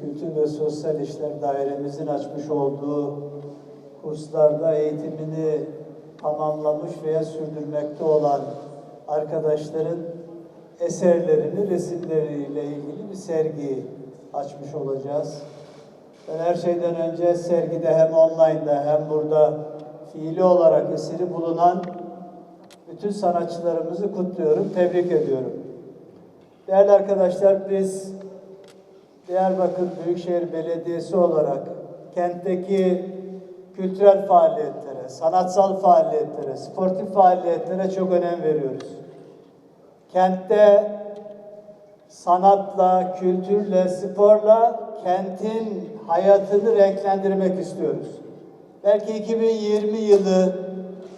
Kültür ve Sosyal İşler Dairemizin açmış olduğu kurslarda eğitimini tamamlamış veya sürdürmekte olan arkadaşların eserlerini, resimleriyle ilgili bir sergi açmış olacağız. Ben her şeyden önce sergide hem online'da hem burada fiili olarak eseri bulunan bütün sanatçılarımızı kutluyorum, tebrik ediyorum. Değerli arkadaşlar biz Diyarbakır Büyükşehir Belediyesi olarak kentteki kültürel faaliyetlere, sanatsal faaliyetlere, sportif faaliyetlere çok önem veriyoruz. Kentte sanatla, kültürle, sporla kentin hayatını renklendirmek istiyoruz. Belki 2020 yılı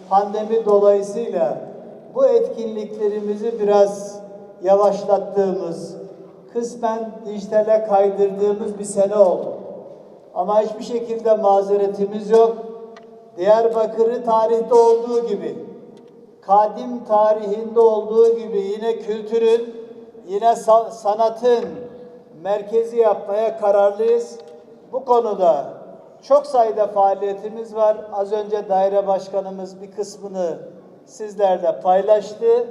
pandemi dolayısıyla bu etkinliklerimizi biraz yavaşlattığımız, kısmen dijitale kaydırdığımız bir sene oldu. Ama hiçbir şekilde mazeretimiz yok. Diyarbakır'ı tarihte olduğu gibi, kadim tarihinde olduğu gibi yine kültürün, yine sa- sanatın merkezi yapmaya kararlıyız. Bu konuda çok sayıda faaliyetimiz var. Az önce daire başkanımız bir kısmını sizlerle paylaştı.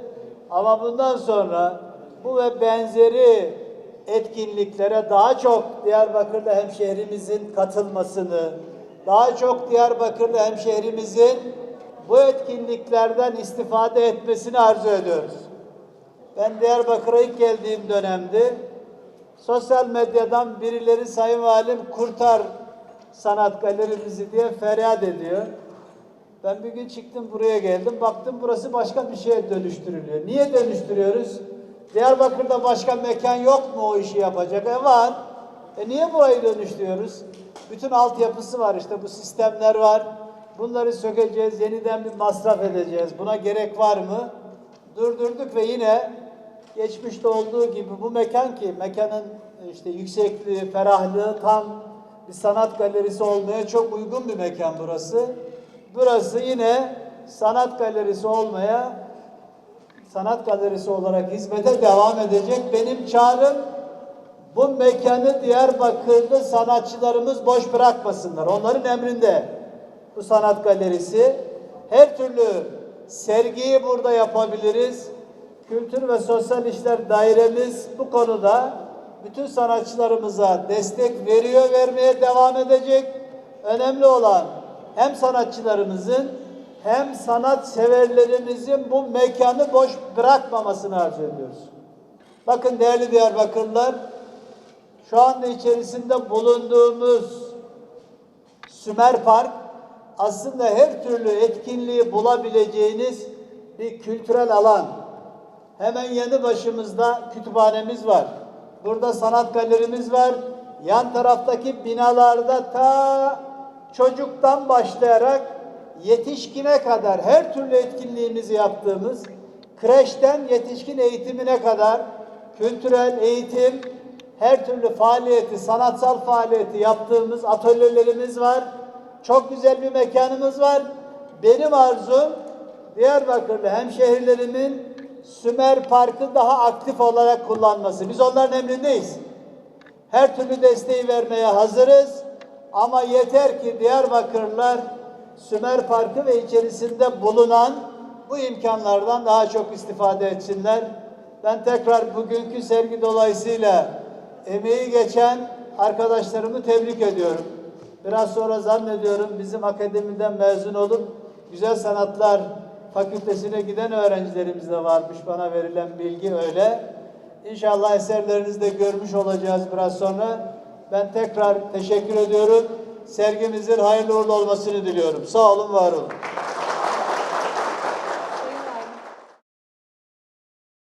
Ama bundan sonra bu ve benzeri etkinliklere daha çok Diyarbakırlı hemşehrimizin katılmasını, daha çok Diyarbakırlı hemşehrimizin bu etkinliklerden istifade etmesini arzu ediyoruz. Ben Diyarbakır'a ilk geldiğim dönemde sosyal medyadan birileri Sayın Valim kurtar sanat galerimizi diye feryat ediyor. Ben bir gün çıktım buraya geldim. Baktım burası başka bir şeye dönüştürülüyor. Niye dönüştürüyoruz? Diyarbakır'da başka mekan yok mu o işi yapacak? E var. E niye burayı dönüştürüyoruz? Bütün altyapısı var işte bu sistemler var. Bunları sökeceğiz, yeniden bir masraf edeceğiz. Buna gerek var mı? Durdurduk ve yine geçmişte olduğu gibi bu mekan ki mekanın işte yüksekliği, ferahlığı tam bir sanat galerisi olmaya çok uygun bir mekan burası. Burası yine sanat galerisi olmaya sanat galerisi olarak hizmete devam edecek. Benim çağrım bu mekanı Diyarbakırlı sanatçılarımız boş bırakmasınlar. Onların emrinde bu sanat galerisi. Her türlü sergiyi burada yapabiliriz. Kültür ve Sosyal İşler Dairemiz bu konuda bütün sanatçılarımıza destek veriyor, vermeye devam edecek. Önemli olan hem sanatçılarımızın hem sanat severlerimizin bu mekanı boş bırakmamasını arzu ediyoruz. Bakın değerli Diyarbakırlılar, şu anda içerisinde bulunduğumuz Sümer Park aslında her türlü etkinliği bulabileceğiniz bir kültürel alan. Hemen yanı başımızda kütüphanemiz var. Burada sanat galerimiz var. Yan taraftaki binalarda ta çocuktan başlayarak yetişkine kadar her türlü etkinliğimizi yaptığımız kreşten yetişkin eğitimine kadar kültürel eğitim, her türlü faaliyeti, sanatsal faaliyeti yaptığımız atölyelerimiz var. Çok güzel bir mekanımız var. Benim arzum Diyarbakırlı hemşehrilerimin Sümer Park'ı daha aktif olarak kullanması. Biz onların emrindeyiz. Her türlü desteği vermeye hazırız. Ama yeter ki Diyarbakırlılar Sümer Parkı ve içerisinde bulunan bu imkanlardan daha çok istifade etsinler. Ben tekrar bugünkü sergi dolayısıyla emeği geçen arkadaşlarımı tebrik ediyorum. Biraz sonra zannediyorum bizim akademiden mezun olup Güzel Sanatlar Fakültesine giden öğrencilerimiz de varmış. Bana verilen bilgi öyle. İnşallah eserlerinizi de görmüş olacağız biraz sonra. Ben tekrar teşekkür ediyorum. Sergimizin hayırlı uğurlu olmasını diliyorum. Sağ olun, var olun.